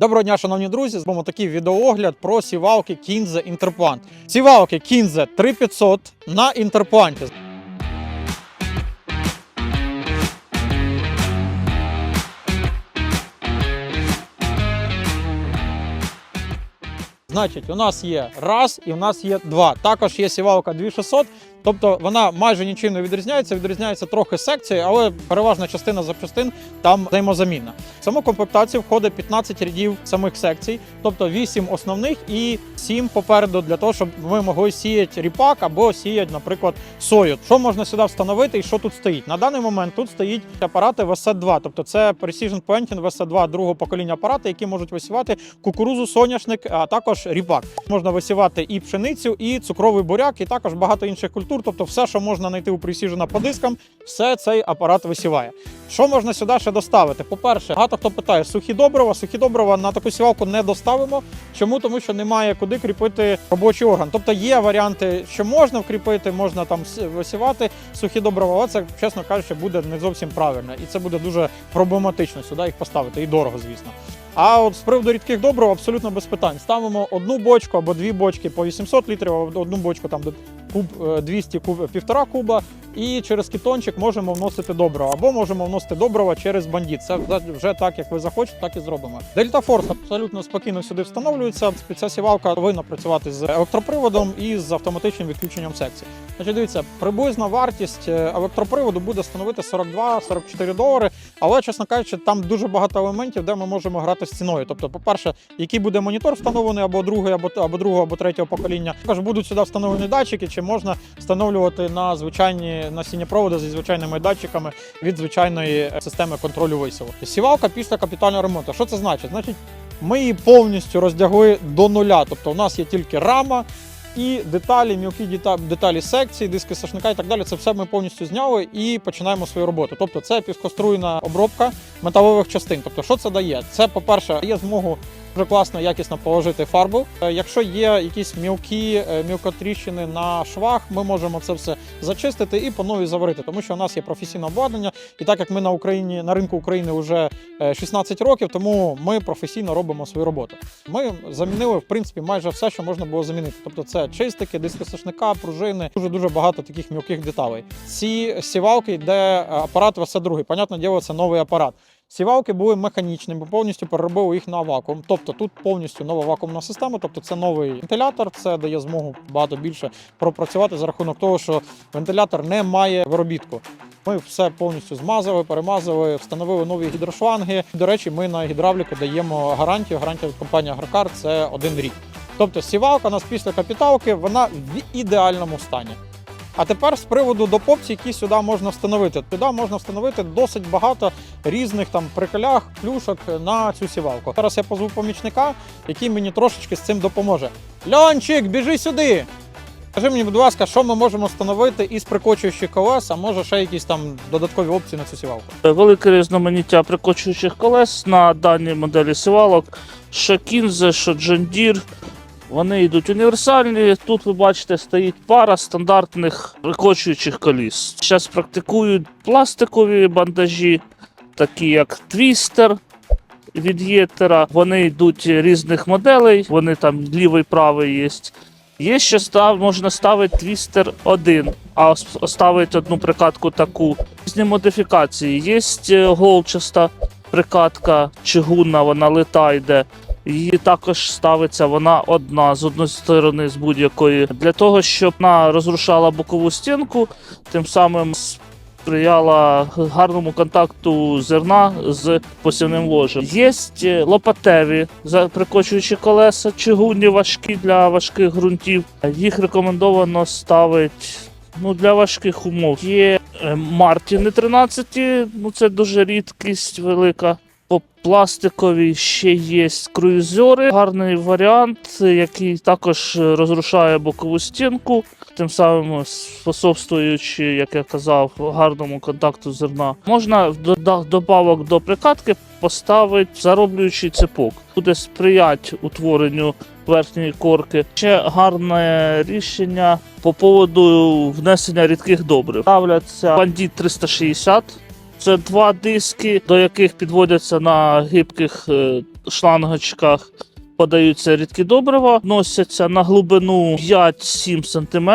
Доброго дня, шановні друзі! Зробимо такий відеоогляд про сівалки Кінзе Інтерплант. Сівалки Кінзе 3500 на інтерпланті. Значить, у нас є раз і у нас є два. Також є сівалка 2600, тобто вона майже нічим не відрізняється. Відрізняється трохи секції, але переважна частина запчастин там взаємозамінна. В саму комплектацію входить 15 рядів самих секцій, тобто 8 основних і 7 попереду для того, щоб ми могли сіяти ріпак або сіяти, наприклад, сою. Що можна сюди встановити і що тут стоїть? На даний момент тут стоїть апарати VS2, тобто це Precision Planting VS2 другого покоління апарати, які можуть висівати кукурузу, соняшник, а також ріпак. Можна висівати і пшеницю, і цукровий буряк, і також багато інших культур. Тобто, все, що можна знайти у Precision по дискам, все цей апарат висіває. Що можна сюди ще доставити? По-перше, багато хто питає сухі добрива. Сухі добрива на таку сівалку не доставимо. Чому? Тому що немає куди кріпити робочий орган. Тобто є варіанти, що можна вкріпити, можна там висівати сухі добрива, але це, чесно кажучи, буде не зовсім правильно. І це буде дуже проблематично сюди їх поставити. І дорого, звісно. А от з приводу рідких добрив абсолютно без питань. Ставимо одну бочку або дві бочки по 800 літрів, одну бочку там де куб е, 200 куб, півтора куба, і через кітончик можемо вносити добрива, або можемо вносити добрива через бандіт. Це вже так, як ви захочете, так і зробимо. Дельта Форс абсолютно спокійно сюди встановлюється. Ця сівалка повинна працювати з електроприводом і з автоматичним відключенням секції. Значить, дивіться, приблизна вартість е, електроприводу буде становити 42-44 долари. Але, чесно кажучи, там дуже багато елементів, де ми можемо грати з ціною. Тобто, по-перше, який буде монітор встановлений або другий, або, або другого, або третього покоління. Також будуть сюди встановлені датчики, чи можна встановлювати на звичайні насіннєпроводи зі звичайними датчиками від звичайної е, системи контролю висіву. Сівалка після капітального ремонту. Що це значить? Значить, ми її повністю роздягли до нуля. Тобто, у нас є тільки рама. І деталі, мілкі деталі секції, диски сошника і так далі. Це все ми повністю зняли і починаємо свою роботу. Тобто, це піскоструйна обробка металевих частин. Тобто, що це дає? Це, по-перше, є змогу дуже класно, якісно положити фарбу. Е, Якщо є якісь мілкі е, мілкотріщини на швах, ми можемо це все зачистити і по новій заварити, тому що у нас є професійне обладнання. І так як ми на Україні на ринку України вже е, 16 років, тому ми професійно робимо свою роботу. Ми замінили в принципі майже все, що можна було замінити. Тобто, це чистики, диски пружини, дуже дуже багато таких мілких деталей. Ці сівалки, де апарат все другий. Понятне діло, це новий апарат. Сівалки були механічними, повністю переробили їх на вакуум. Тобто тут повністю нова вакуумна система, тобто це новий вентилятор, це дає змогу багато більше пропрацювати за рахунок того, що вентилятор не має виробітку. Ми все повністю змазали, перемазали, встановили нові гідрошланги. До речі, ми на гідравліку даємо гарантію. Гарантія від компанії Агрокар це один рік. Тобто сівалка у нас після капіталки вона в ідеальному стані. А тепер з приводу допопцій, які сюди можна встановити. Туди можна встановити досить багато різних там приколях, плюшок на цю сівалку. Зараз я позву помічника, який мені трошечки з цим допоможе. Льончик, біжи сюди! Скажи мені, будь ласка, що ми можемо встановити із прикочуючих колес, а може ще якісь там додаткові опції на цю сівалку? Велике різноманіття прикочуючих колес на даній моделі сівалок. Що Кінзе, що Джондір. Вони йдуть універсальні. Тут ви бачите, стоїть пара стандартних прикочуючих коліс. Зараз практикують пластикові бандажі, такі як твістер від Єтера. Вони йдуть різних моделей, вони там лівий, правий є. Є ще став, можна ставити твістер один, а ставити одну прикатку таку. Різні модифікації. Є е, голчаста прикатка, чигунна, вона лита йде. Її також ставиться вона одна з одної сторони, з будь-якої, для того, щоб вона розрушала бокову стінку, тим самим сприяла гарному контакту зерна з посівним ложем. Є е, лопатеві прикочуючі колеса, чигунні важкі для важких ґрунтів. Їх рекомендовано ставити ну, для важких умов. Є е, Мартіни 13, ну це дуже рідкість велика. По пластиковій ще є круїзери. Гарний варіант, який також розрушає бокову стінку, тим самим способствуючи, як я казав, гарному контакту зерна. Можна в добавок до прикатки поставити зароблюючий цепок. Буде сприяти утворенню верхньої корки. Ще гарне рішення по поводу внесення рідких добрив. Ставляться бандит 360 Це два диски, до яких підводяться на гибких е, шлангочках. Подаються рідкі добрива, носяться на глибину 5-7 см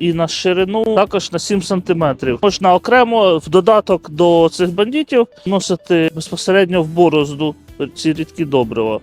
і на ширину також на 7 см. Можна окремо в додаток до цих бандитів носити безпосередньо в борозду ці рідкі добрива.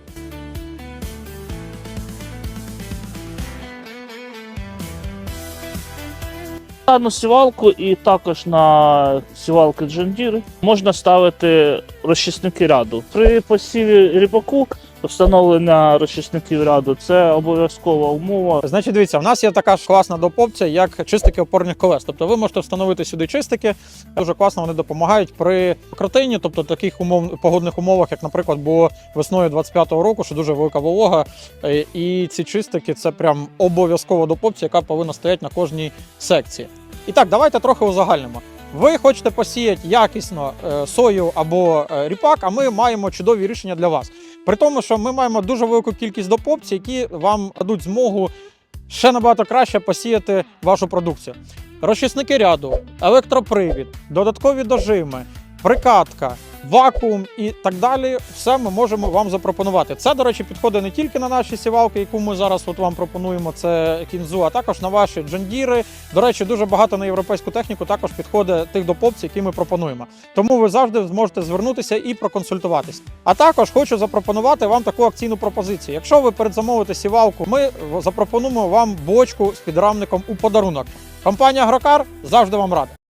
Дану сівалку і також на сівалки John можна ставити розчисники ряду. При посіві ріпаку встановлення розчисників ряду це обов'язкова умова. Значить, дивіться, в нас є така ж класна допопція, як чистики опорних колес. Тобто ви можете встановити сюди чистики. Дуже класно вони допомагають при кротині, тобто таких умов погодних умовах, як, наприклад, було весною 25-го року, що дуже велика волога. Е, І ці чистики це прям обов'язкова допопція, яка повинна стояти на кожній секції. І так, давайте трохи узагальнимо. Ви хочете посіяти якісно е, сою або е, ріпак, а ми маємо чудові рішення для вас. При тому, що ми маємо дуже велику кількість допопців, які вам дадуть змогу ще набагато краще посіяти вашу продукцію. Розчисники ряду, електропривід, додаткові дожими, прикатка, вакуум і так далі. Все ми можемо вам запропонувати. Це, до речі, підходить не тільки на наші сівалки, яку ми зараз от вам пропонуємо. Це кінзу, а також на ваші джондіри. До речі, дуже багато на європейську техніку також підходить тих допопцій, які ми пропонуємо. Тому ви завжди зможете звернутися і проконсультуватись. А також хочу запропонувати вам таку акційну пропозицію. Якщо ви передзамовите сівалку, ми запропонуємо вам бочку з підрамником у подарунок. Компанія Агрокар завжди вам рада.